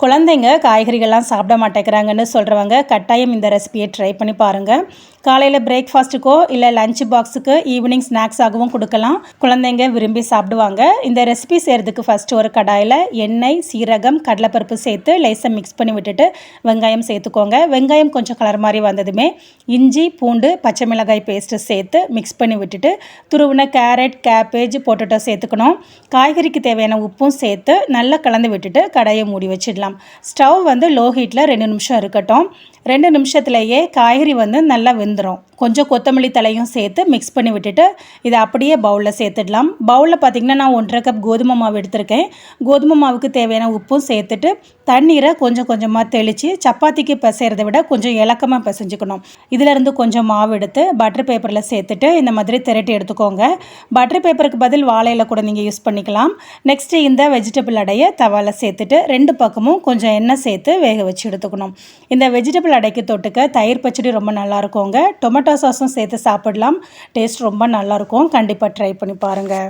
குழந்தைங்க காய்கறிகள்லாம் சாப்பிட மாட்டேங்கிறாங்கன்னு சொல்கிறவங்க கட்டாயம் இந்த ரெசிபியை ட்ரை பண்ணி பாருங்கள் காலையில் பிரேக்ஃபாஸ்ட்டுக்கோ இல்லை லஞ்ச் பாக்ஸுக்கு ஈவினிங் ஸ்நாக்ஸாகவும் கொடுக்கலாம். குழந்தைங்க விரும்பி சாப்பிடுவாங்க. இந்த ரெசிபி செய்கிறதுக்கு ஃபஸ்ட்டு ஒரு கடாயில் எண்ணெய் சீரகம் கடலைப்பருப்பு சேர்த்து லேசாக மிக்ஸ் பண்ணி விட்டுட்டு வெங்காயம் சேர்த்துக்கோங்க. வெங்காயம் கொஞ்சம் கலர் மாதிரி வந்ததுமே இஞ்சி பூண்டு பச்சை மிளகாய் பேஸ்ட்டு சேர்த்து மிக்ஸ் பண்ணி விட்டுட்டு துருவின கேரட் கேபேஜ் பொட்டேட்டோ சேர்த்துக்கணும். காய்கறிக்கு தேவையான உப்பும் சேர்த்து நல்லா கலந்து விட்டுட்டு கடாயை மூடி வச்சிடலாம். ஸ்டவ் வந்து லோ ஹீட்டில் ரெண்டு நிமிஷம் இருக்கட்டும். ரெண்டு நிமிஷத்துலேயே காய்கறி வந்து நல்லா வெந்து வெந்துடும் கொஞ்சம் கொத்தமல்லி தலையும் சேர்த்து மிக்ஸ் பண்ணி விட்டுட்டு இதை அப்படியே பவுலில் சேர்த்துடலாம். பவுலில் பார்த்திங்கன்னா நான் ஒன்றரை கப் கோதுமை மாவு எடுத்திருக்கேன். கோதுமை மாவுக்கு தேவையான உப்பும் சேர்த்துட்டு தண்ணீரை கொஞ்சம் கொஞ்சமாக தெளித்து சப்பாத்திக்கு பிசைகிறத விட கொஞ்சம் இலக்கமாக பிசைஞ்சுக்கணும். இதிலேருந்து கொஞ்சம் மாவு எடுத்து பட்டர் பேப்பரில் சேர்த்துட்டு இந்த மாதிரி திரட்டி எடுத்துக்கோங்க. பட்டர் பேப்பருக்கு பதில் வாழையில கூட நீங்கள் யூஸ் பண்ணிக்கலாம். நெக்ஸ்ட்டு இந்த வெஜிடபிள் அடையை தவாவில் சேர்த்துட்டு ரெண்டு பக்கமும் கொஞ்சம் எண்ணெய் சேர்த்து வேக வச்சு எடுத்துக்கணும். இந்த வெஜிடபிள் அடைக்கு தொட்டுக்க தயிர் பச்சடி ரொம்ப நல்லா இருக்குங்க. டொமேட்டோ சாஸும் சேர்த்து சாப்பிடலாம். டேஸ்ட் ரொம்ப நல்லாயிருக்கும். கண்டிப்பாக ட்ரை பண்ணி பாருங்கள்